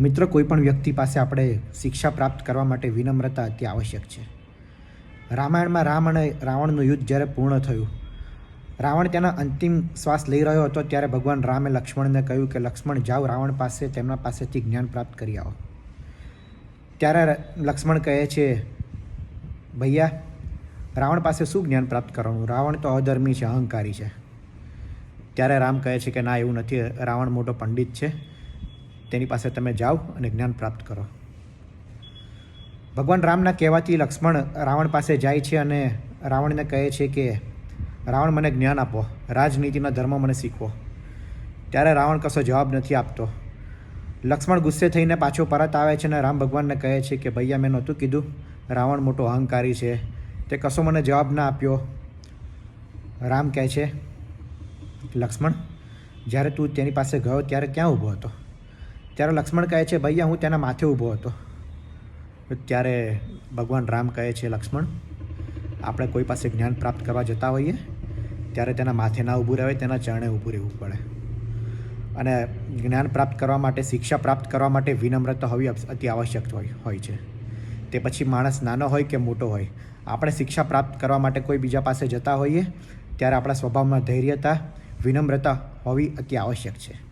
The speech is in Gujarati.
મિત્ર, કોઈપણ વ્યક્તિ પાસે આપણે શિક્ષા પ્રાપ્ત કરવા માટે વિનમ્રતા અતિ આવશ્યક છે. રામાયણમાં રામ અને રાવણનું યુદ્ધ જ્યારે પૂર્ણ થયું, રાવણ તેના અંતિમ શ્વાસ લઈ રહ્યો હતો ત્યારે ભગવાન રામે લક્ષ્મણને કહ્યું કે, લક્ષ્મણ, જાઓ, રાવણ પાસે, તેમના પાસેથી જ્ઞાન પ્રાપ્ત કરી આવો. ત્યારે લક્ષ્મણ કહે છે, ભૈયા, રાવણ પાસે શું જ્ઞાન પ્રાપ્ત કરવાનું? રાવણ તો અધર્મી છે, અહંકારી છે. ત્યારે રામ કહે છે કે, ના, એવું નથી. રાવણ મોટો પંડિત છે. તેની પાસે તમે જાઓ અને જ્ઞાન પ્રાપ્ત કરો. ભગવાન રામના કહેવાથી લક્ષ્મણ રાવણ પાસે જાય છે અને રાવણને કહે છે કે, રાવણ મને જ્ઞાન આપો, રાજનીતિના ધર્મ મને શીખવો. ત્યારે રાવણ કશો જવાબ નથી આપતો. લક્ષ્મણ ગુસ્સે થઈને પાછો પરત આવે છે અને રામ ભગવાનને કહે છે કે, ભૈયા, મેં નહોતું કીધું, રાવણ મોટો અહંકારી છે. તે કશો મને જવાબ ના આપ્યો. રામ કહે છે, લક્ષ્મણ, જ્યારે તું તેની પાસે ગયો, ત્યારે ક્યાં ઊભો હતો? ત્યારે લક્ષ્મણ કહે છે, ભૈયા, હું તેના માથે ઊભો હતો. ત્યારે ભગવાન રામ કહે છે, લક્ષ્મણ, આપણે કોઈ પાસે જ્ઞાન પ્રાપ્ત કરવા જતા હોઈએ, ત્યારે તેના માથે ના ઊભું રહેવાય, તેના ચરણે ઊભું રહેવું પડે. અને જ્ઞાન પ્રાપ્ત કરવા માટે, શિક્ષા પ્રાપ્ત કરવા માટે વિનમ્રતા હોવી અતિ આવશ્યક હોય હોય છે. તે પછી માણસ નાનો હોય કે મોટો હોય, આપણે શિક્ષા પ્રાપ્ત કરવા માટે કોઈ બીજા પાસે જતા હોઈએ, ત્યારે આપણા સ્વભાવમાં ધૈર્યતા, વિનમ્રતા હોવી અતિ આવશ્યક છે.